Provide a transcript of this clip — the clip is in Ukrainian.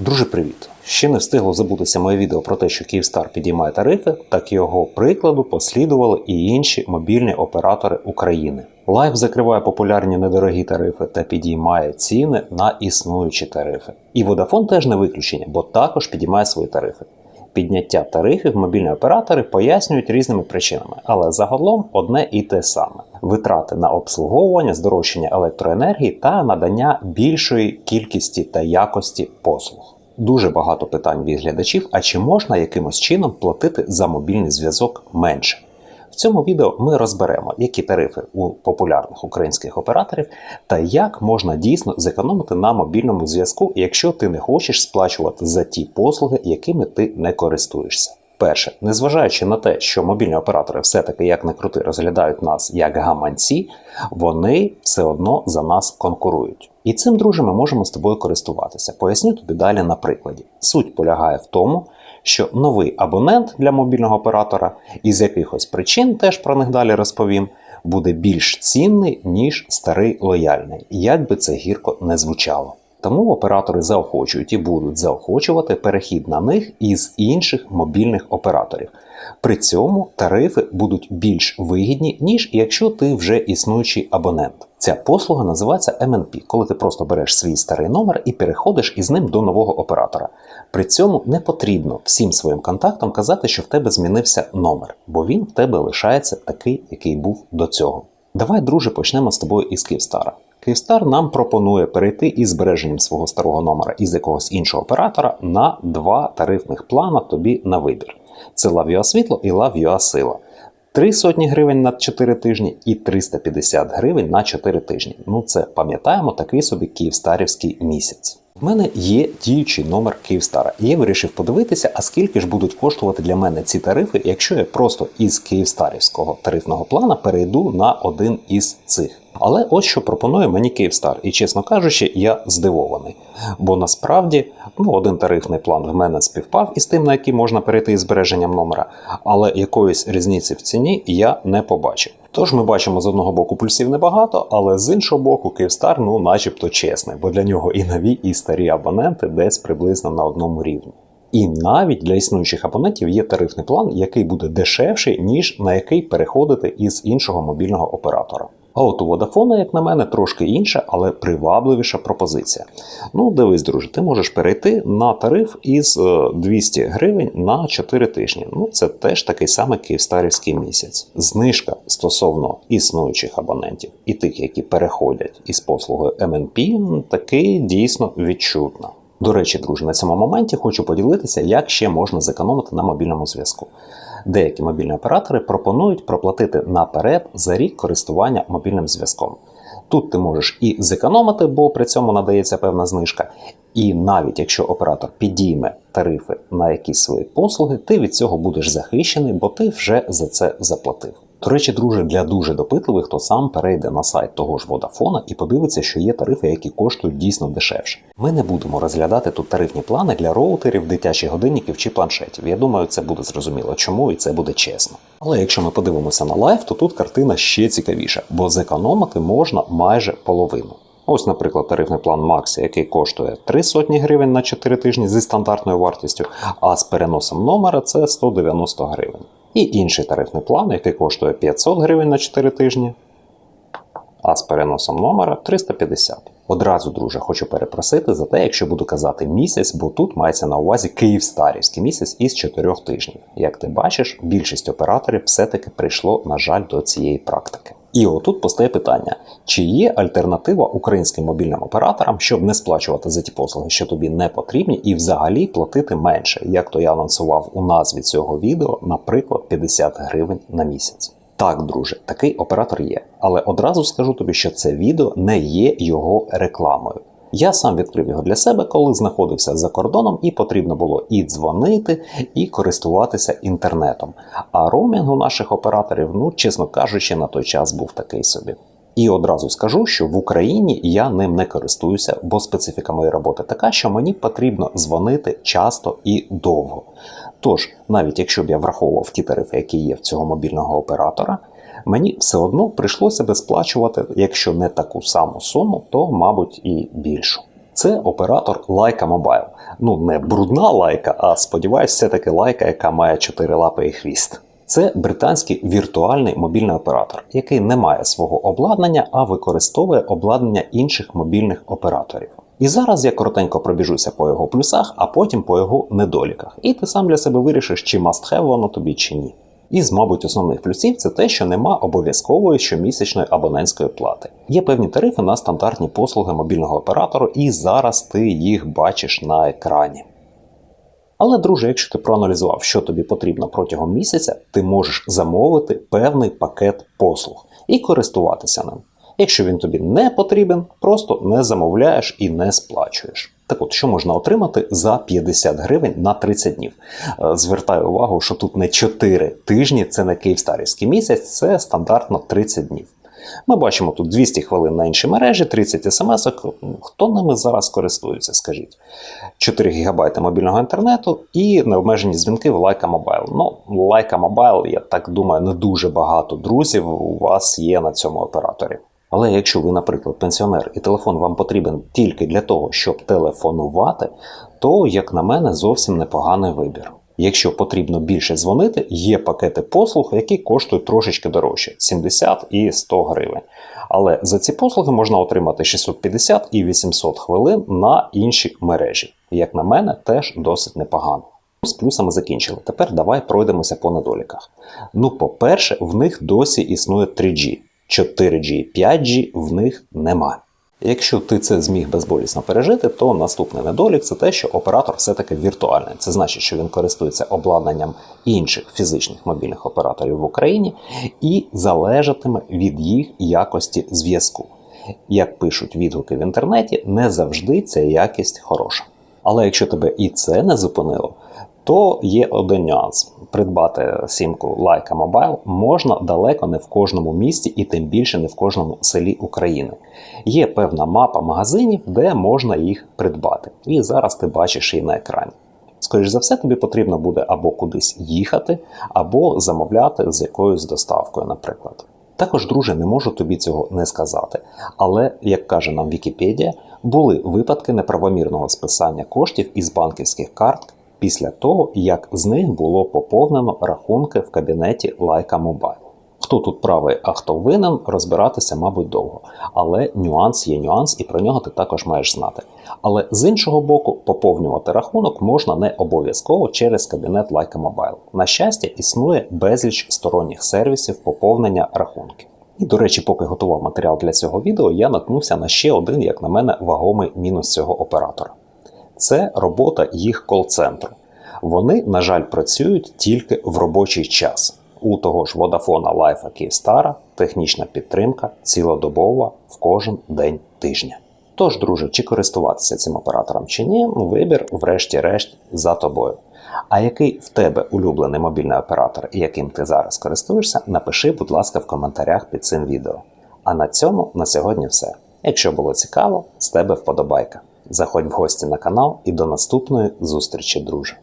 Друже, привіт! Ще не встигло забутися моє відео про те, що Київстар підіймає тарифи, так його прикладу послідували і інші мобільні оператори України. Лайф закриває популярні недорогі тарифи та підіймає ціни на існуючі тарифи. І Vodafone теж не виключення, бо також підіймає свої тарифи. Підняття тарифів мобільні оператори пояснюють різними причинами, але загалом одне і те саме: витрати на обслуговування, здорожчання електроенергії та надання більшої кількості та якості послуг. Дуже багато питань від глядачів: а чи можна якимось чином платити за мобільний зв'язок менше? Цьому відео ми розберемо, які тарифи у популярних українських операторів та як можна дійсно зекономити на мобільному зв'язку, якщо ти не хочеш сплачувати за ті послуги, якими ти не користуєшся. Перше, незважаючи на те, що мобільні оператори все-таки як не крути розглядають нас як гаманці, вони все одно за нас конкурують. І цим, друже, ми можемо з тобою користуватися. Поясню тобі далі на прикладі. Суть полягає в тому, що новий абонент для мобільного оператора із якихось причин, теж про них далі розповім, буде більш цінний, ніж старий лояльний, як би це гірко не звучало. Тому оператори заохочують і будуть заохочувати перехід на них із інших мобільних операторів. При цьому тарифи будуть більш вигідні, ніж якщо ти вже існуючий абонент. Ця послуга називається MNP, коли ти просто береш свій старий номер і переходиш із ним до нового оператора. При цьому не потрібно всім своїм контактам казати, що в тебе змінився номер, бо він в тебе лишається такий, який був до цього. Давай, друже, почнемо з тобою із Київстара. Київстар нам пропонує перейти із збереженням свого старого номера із якогось іншого оператора на два тарифних плана тобі на вибір. Це лав'юа світло і лав'юа сила. 3 сотні гривень на 4 тижні і 350 гривень на 4 тижні. Ну це пам'ятаємо такий собі київстарівський місяць. У мене є діючий номер Київстара, і я вирішив подивитися, а скільки ж будуть коштувати для мене ці тарифи, якщо я просто із Київстарівського тарифного плана перейду на один із цих. Але ось що пропонує мені Київстар, і чесно кажучи, я здивований. Бо насправді ну, один тарифний план в мене співпав із тим, на який можна перейти із збереженням номера, але якоїсь різниці в ціні я не побачив. Тож ми бачимо з одного боку пульсів небагато, але з іншого боку, Київстар ну начебто чесний, бо для нього і нові, і старі абоненти десь приблизно на одному рівні. І навіть для існуючих абонентів є тарифний план, який буде дешевший, ніж на який переходити із іншого мобільного оператора. А от у Vodafone, як на мене, трошки інша, але привабливіша пропозиція. Ну, дивись, друже, ти можеш перейти на тариф із 200 гривень на 4 тижні. Ну, це теж такий самий київстарівський місяць. Знижка стосовно існуючих абонентів і тих, які переходять із послугою MNP, таки дійсно відчутна. До речі, друже, на цьому моменті хочу поділитися, як ще можна зекономити на мобільному зв'язку. Деякі мобільні оператори пропонують проплатити наперед за рік користування мобільним зв'язком. Тут ти можеш і зекономити, бо при цьому надається певна знижка. І навіть якщо оператор підійме тарифи на якісь свої послуги, ти від цього будеш захищений, бо ти вже за це заплатив. До речі, друже, для дуже допитливих, хто сам перейде на сайт того ж Vodafone і подивиться, що є тарифи, які коштують дійсно дешевше. Ми не будемо розглядати тут тарифні плани для роутерів, дитячих годинників чи планшетів. Я думаю, це буде зрозуміло, чому і це буде чесно. Але якщо ми подивимося на лайф, то тут картина ще цікавіша, бо зекономити можна майже половину. Ось, наприклад, тарифний план Максі, який коштує 3 сотні гривень на 4 тижні зі стандартною вартістю, а з переносом номера це 190 гривень. І інший тарифний план, який коштує 500 гривень на 4 тижні, а з переносом номера 350. Одразу, друже, хочу перепросити за те, якщо буду казати місяць, бо тут мається на увазі Київстарівський місяць із 4 тижнів. Як ти бачиш, більшість операторів все-таки прийшло, на жаль, до цієї практики. І отут постає питання: чи є альтернатива українським мобільним операторам, щоб не сплачувати за ті послуги, що тобі не потрібні, і взагалі платити менше, як то я анонсував у назві цього відео, наприклад, 50 гривень на місяць. Так, друже, такий оператор є, але одразу скажу тобі, що це відео не є його рекламою. Я сам відкрив його для себе, коли знаходився за кордоном, і потрібно було і дзвонити, і користуватися інтернетом. А роумінг у наших операторів, ну чесно кажучи, на той час був такий собі. І одразу скажу, що в Україні я ним не користуюся, бо специфіка моєї роботи така, що мені потрібно дзвонити часто і довго. Тож, навіть якщо б я враховував ті тарифи, які є в цього мобільного оператора, мені все одно прийшлося би сплачувати, якщо не таку саму суму, то, мабуть, і більшу. Це оператор Лайка Mobile. Ну, не брудна лайка, а сподіваюсь, все-таки лайка, яка має чотири лапи і хвіст. Це британський віртуальний мобільний оператор, який не має свого обладнання, а використовує обладнання інших мобільних операторів. І зараз я коротенько пробіжуся по його плюсах, а потім по його недоліках. І ти сам для себе вирішиш, чи must have воно тобі чи ні. Із, мабуть, основних плюсів це те, що нема обов'язкової щомісячної абонентської плати. Є певні тарифи на стандартні послуги мобільного оператору, і зараз ти їх бачиш на екрані. Але, друже, якщо ти проаналізував, що тобі потрібно протягом місяця, ти можеш замовити певний пакет послуг і користуватися ним. Якщо він тобі не потрібен, просто не замовляєш і не сплачуєш. Так от, що можна отримати за 50 гривень на 30 днів? Е, Звертаю увагу, що тут не 4 тижні, це не Київстарівський місяць, це стандартно 30 днів. Ми бачимо тут 200 хвилин на інші мережі, 30 смс. Хто ними зараз користується, скажіть? 4 ГБ мобільного інтернету і необмежені дзвінки в Лайка Mobile. Ну, Лайка Mobile, я так думаю, не дуже багато друзів у вас є на цьому операторі. Але якщо ви, наприклад, пенсіонер і телефон вам потрібен тільки для того, щоб телефонувати, то, як на мене, зовсім непоганий вибір. Якщо потрібно більше дзвонити, є пакети послуг, які коштують трошечки дорожче 70 і 100 гривень. Але за ці послуги можна отримати 650 і 800 хвилин на інші мережі. Як на мене, теж досить непогано. З плюсами закінчили. Тепер давай пройдемося по недоліках. Ну, по-перше, в них досі існує 3G. 4G і 5G в них нема. Якщо ти це зміг безболісно пережити, то наступний недолік це те, що оператор все-таки віртуальний. Це значить, що він користується обладнанням інших фізичних мобільних операторів в Україні і залежатиме від їх якості зв'язку. Як пишуть відгуки в інтернеті, не завжди ця якість хороша. Але якщо тебе і це не зупинило, то є один нюанс: придбати сімку Leica Mobile можна далеко не в кожному місті і тим більше не в кожному селі України. Є певна мапа магазинів, де можна їх придбати. І зараз ти бачиш її на екрані. Скоріше за все, тобі потрібно буде або кудись їхати, або замовляти з якоюсь доставкою, наприклад. Також, друже, не можу тобі цього не сказати. Але, як каже нам Вікіпедія, були випадки неправомірного списання коштів із банківських карт після того, як з них було поповнено рахунки в кабінеті Лайка Mobile. Хто тут правий, а хто винен, розбиратися, мабуть, довго. Але нюанс є нюанс, і про нього ти також маєш знати. Але з іншого боку, поповнювати рахунок можна не обов'язково через кабінет Лайка Mobile. На щастя, існує безліч сторонніх сервісів поповнення рахунків. І, до речі, поки готував матеріал для цього відео, я наткнувся на ще один, як на мене, вагомий мінус цього оператора. Це робота їх кол-центру. Вони, на жаль, працюють тільки в робочий час. У того ж Vodafone Life Київстара технічна підтримка цілодобова в кожен день тижня. Тож, друже, чи користуватися цим оператором чи ні, вибір, врешті-решт, за тобою. А який в тебе улюблений мобільний оператор яким ти зараз користуєшся, напиши, будь ласка, в коментарях під цим відео. А на цьому на сьогодні все. Якщо було цікаво, з тебе вподобайка. Заходь в гості на канал і до наступної зустрічі, друже.